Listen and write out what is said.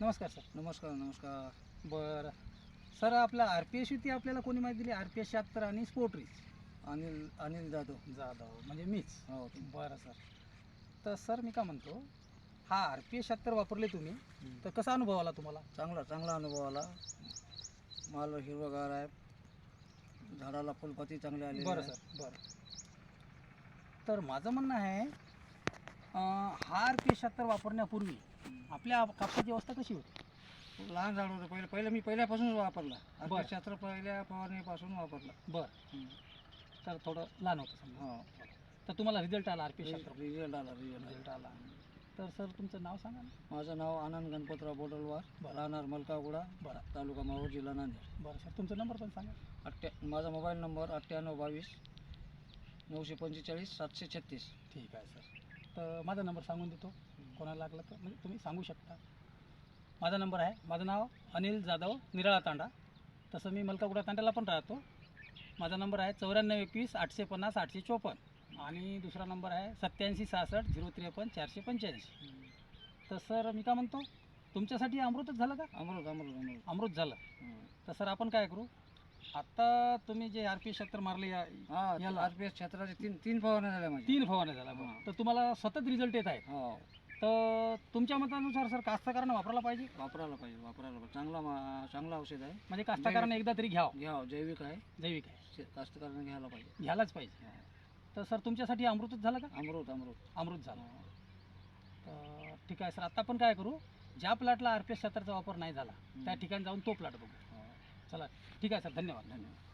नमस्कार सर. नमस्कार नमस्कार. बरं. सर आपला आर पी एस ती आपल्याला कोणी माहिती दिली? आर पी एस शहात्तर आणि स्पोर्ट्रीज अनिल अनिल जाधव. जाधव. म्हणजे मीच. हो बरं सर. तर सर मी का म्हणतो? हा आर पी एस शहात्तर वापरले तुम्ही. तर कसा अनुभव आला तुम्हाला? चांगला चांगला अनुभव आला. माल हिरवगार आहे. झाडाला फुलपाती चांगली आली बरं सर. बरं. तर माझं म्हणणं आहे हा आर पी एस शहात्तर वापरण्यापूर्वी आपल्या कापसाची अवस्था कशी होती? लहान झाड होतं. पहिले पहिलं मी पहिल्यापासूनच वापरला. बरं. पहिल्या फवारणीपासून वापरला. बरं. तर थोडं लहान होतं समजा. हो. तर तुम्हाला रिझल्ट आला आर पी रिझल्ट आला रिझल्ट आला. तर सर तुमचं नाव सांगा ना. माझं नाव आनंद गणपतराव बोडलवार. बरं. राहणार मलकागुडा बरं. तालुका माहूर जिल्हा नांदेड. बरं सर. तुमचा नंबर पण सांगा. अठ्ठ्या माझा मोबाईल नंबर अठ्ठ्याण्णव बावीस नऊशे पंचेचाळीस सातशे छत्तीस. ठीक आहे सर. तर माझा नंबर सांगून देतो. कोणाला लागला तर म्हणजे तुम्ही सांगू शकता. माझा नंबर आहे. माझं नाव अनिल जाधव निराळा तांडा. तसं मी मलकागुडा तांड्याला पण राहतो. माझा नंबर आहे चौऱ्याण्णव एकवीस आठशे पन्नास आठशे चोपन्न. आणि दुसरा नंबर आहे सत्याऐंशी सहासष्ट झिरो त्रेपन्न चारशे पंच्याऐंशी. तर सर मी का म्हणतो? तुमच्यासाठी अमृतच झालं का? अमृत अमृत अमृत. अमृत झालं. तर सर आपण काय करू? आता तुम्ही जे आर पी सत्तर मारले या हा याला. आर पी एस क्षेत्राचे तीन तीन फवारण्या झाल्या माझ्या. तीन फवारण्या झाला हां. तर तुम्हाला सतत रिझल्ट येत आहेत. हो. तर तुमच्या मतानुसार सर कास्तकारांना वापरायला पाहिजे? वापरायला पाहिजे वापरायला पाहिजे. चांगला मा- चांगला औषध आहे. म्हणजे कास्तकारांना एकदा तरी घ्यावं. घ्यावं जैविक आहे. जैविक आहे. शे- कास्तकारांना घ्यायला पाहिजे. घ्यायलाच पाहिजे. हा. तर सर तुमच्यासाठी अमृतच झालं का? अमृत अमृत. अमृत झालं. हो. तर ठीक आहे सर. आता आपण काय करू? ज्या प्लॅटला आर पी वापर नाही झाला त्या ठिकाणी जाऊन तो प्लॅट बघू. हो. चला ठीक आहे सर. धन्यवाद. धन्यवाद.